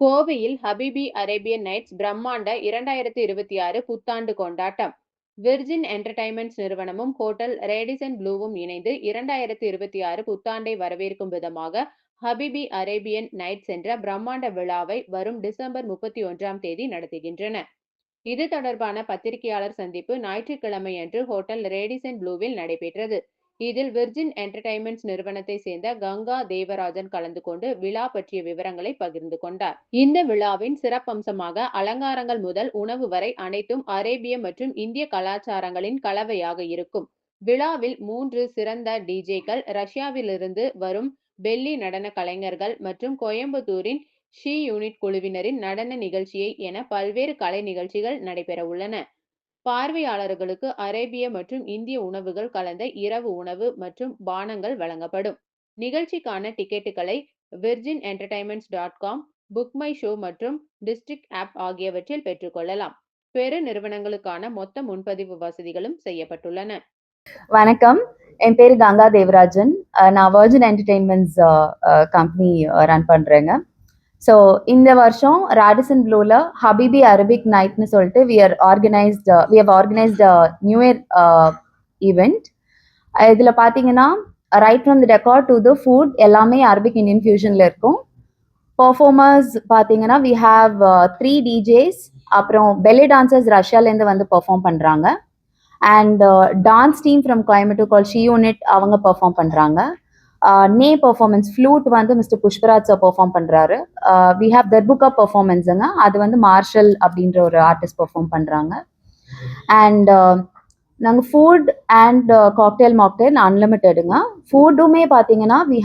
கோவையில் habibi Arabian nights பிரம்மாண்ட இரண்டாயிரத்தி இருபத்தி ஆறு புத்தாண்டு கொண்டாட்டம். விர்ஜின் என்டர்டைன்மெண்ட்ஸ் நிறுவனமும் ஹோட்டல் ரேடிசன் ப்ளூவும் இணைந்து இரண்டாயிரத்தி இருபத்தி ஆறு புத்தாண்டை வரவேற்கும் விதமாக ஹபிபி அரேபியன் நைட்ஸ் என்ற பிரம்மாண்ட விழாவை வரும் டிசம்பர் முப்பத்தி ஒன்றாம் தேதி நடத்துகின்றன. இது தொடர்பான பத்திரிகையாளர் சந்திப்பு ஞாயிற்றுக்கிழமையன்று ஹோட்டல் ரேடிசன் ப்ளூவில் நடைபெற்றது. இதில் விர்ஜின் என்டர்டைன்மெண்ட்ஸ் நிறுவனத்தை சேர்ந்த கங்கா தேவராஜன் கலந்து கொண்டு விழா பற்றிய விவரங்களை பகிர்ந்து கொண்டார். இந்த விழாவின் சிறப்பம்சமாக அலங்காரங்கள் முதல் உணவு வரை அனைத்தும் அரேபிய மற்றும் இந்திய கலாச்சாரங்களின் கலவையாக இருக்கும். விழாவில் மூன்று சிறந்த டிஜேக்கள் ரஷ்யாவிலிருந்து வரும் பெல்லி நடன கலைஞர்கள் மற்றும் கோயம்புத்தூரின் ஷி யூனிட் குழுவினரின் நடன நிகழ்ச்சியை என பல்வேறு கலை நிகழ்ச்சிகள் நடைபெற உள்ளன. பார்வையாளர்களுக்கு அரேபிய மற்றும் இந்திய உணவுகள் கலந்த இரவு உணவு மற்றும் பானங்கள் வழங்கப்படும். நிகழ்ச்சிக்கான டிக்கெட்டுகளை Virgin Entertainments dot com Book My Show மற்றும் டிஸ்ட்ரிக்ட் ஆப் ஆகியவற்றில் பெற்றுக்கொள்ளலாம். பெரு நிறுவனங்களுக்கான மொத்த முன்பதிவு வசதிகளும் செய்யப்பட்டுள்ளன. வணக்கம். என் பேர் கங்கா தேவராஜன். நான் வர்ஜின் என்டர்டெயின்மெண்ட்ஸ் கம்பெனி ரன் பண்ணுறேங்க ஸோ இந்த வருஷம் ராடிசன் ப்ளூவில் ஹபிபி அரபிக் நைட்னு சொல்லிட்டு we are organised we have organised new year event இதில் பார்த்தீங்கன்னா right from the record to the food எல்லாமே அரபிக் இந்தியன் ஃபியூஷனில் இருக்கும். பர்ஃபார்மர்ஸ் பார்த்தீங்கன்னா வி ஹாவ் த்ரீ டிஜேஸ் அப்புறம் பெல்லி டான்சர்ஸ் ரஷ்யாலேருந்து வந்து பெர்ஃபார்ம் பண்ணுறாங்க and dance team from Coimbatore call she unit அவங்க பெர்ஃபார்ம் பண்ணுறாங்க நே பர்ஃபார்மன்ஸ் ஃப்ளூட் வந்து மிஸ்டர் புஷ்பராஜ் சார் பெர்ஃபார்ம் பண்ணுறாரு வி ஹாவ் தர்புகா பர்ஃபார்மன்ஸுங்க அது வந்து மார்ஷல் அப்படின்ற ஒரு ஆர்டிஸ்ட் பெர்ஃபார்ம் பண்ணுறாங்க அண்ட் நாங்கள் ஃபுட் அண்ட் காக்டெயில் மாக்டெயில் அன்லிமிட்டெடுங்க ஃபுட்டுமே பார்த்தீங்கன்னா வி